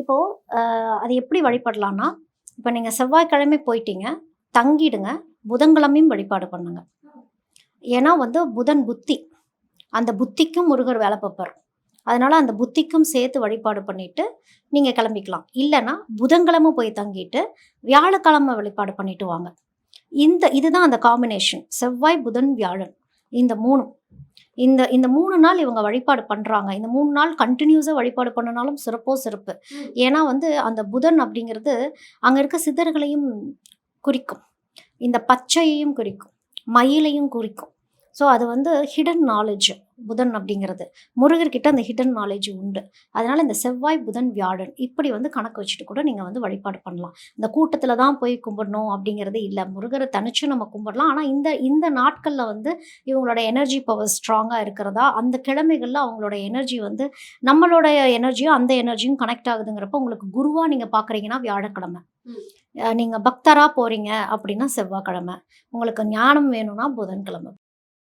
இப்போது அது எப்படி வழிபடலான்னா இப்போ நீங்கள் செவ்வாய்க்கிழமை போயிட்டீங்க தங்கிடுங்க புதன்கிழமையும் வழிபாடு பண்ணுங்க. ஏன்னா வந்து புதன் புத்தி அந்த புத்திக்கும் முருகர் வேலை பார்ப்பார். அதனால் அந்த புத்திக்கும் சேர்த்து வழிபாடு பண்ணிவிட்டு நீங்கள் கிளம்பிக்கலாம். இல்லைன்னா புதன்கிழமை போய் தங்கிட்டு வியாழக்கிழமை வழிபாடு பண்ணிட்டு வாங்க. இந்த இதுதான் அந்த காம்பினேஷன் செவ்வாய் புதன் வியாழன் இந்த மூணும். இந்த இந்த மூணு நாள் இவங்க வழிபாடு பண்ணுறாங்க இந்த மூணு நாள் கண்டினியூஸாக வழிபாடு பண்ணனாலும் சிறப்போ சிறப்பு. ஏன்னா வந்து அந்த புதன் அப்படிங்கிறது அங்கே இருக்க சித்தர்களையும் குறிக்கும். இந்த பச்சையையும் குறிக்கும். மயிலையும் குறிக்கும். ஸோ அது வந்து ஹிடன் நாலேஜ் புதன் அப்படிங்கிறது. முருகர்கிட்ட அந்த ஹிடன் நாலேஜ் உண்டு. அதனால இந்த செவ்வாய் புதன் வியாழன் இப்படி வந்து கணக்கு வச்சுட்டு கூட நீங்கள் வந்து வழிபாடு பண்ணலாம். இந்த கூட்டத்தில் தான் போய் கும்பிடணும் அப்படிங்கிறது இல்லை. முருகரை தனிச்சு நம்ம கும்பிடலாம். ஆனால் இந்த இந்த நாட்களில் வந்து இவங்களோட எனர்ஜி பவர் ஸ்ட்ராங்காக இருக்கிறதா? அந்த கிழமைகளில் அவங்களோட எனர்ஜி வந்து நம்மளோட எனர்ஜியும் அந்த எனர்ஜியும் கனெக்ட் ஆகுதுங்கிறப்ப உங்களுக்கு குருவாக நீங்கள் பார்க்குறீங்கன்னா வியாழக்கிழமை. நீங்கள் பக்தராக போகிறீங்க அப்படின்னா செவ்வாய்க்கிழமை. உங்களுக்கு ஞானம் வேணும்னா புதன்கிழமை.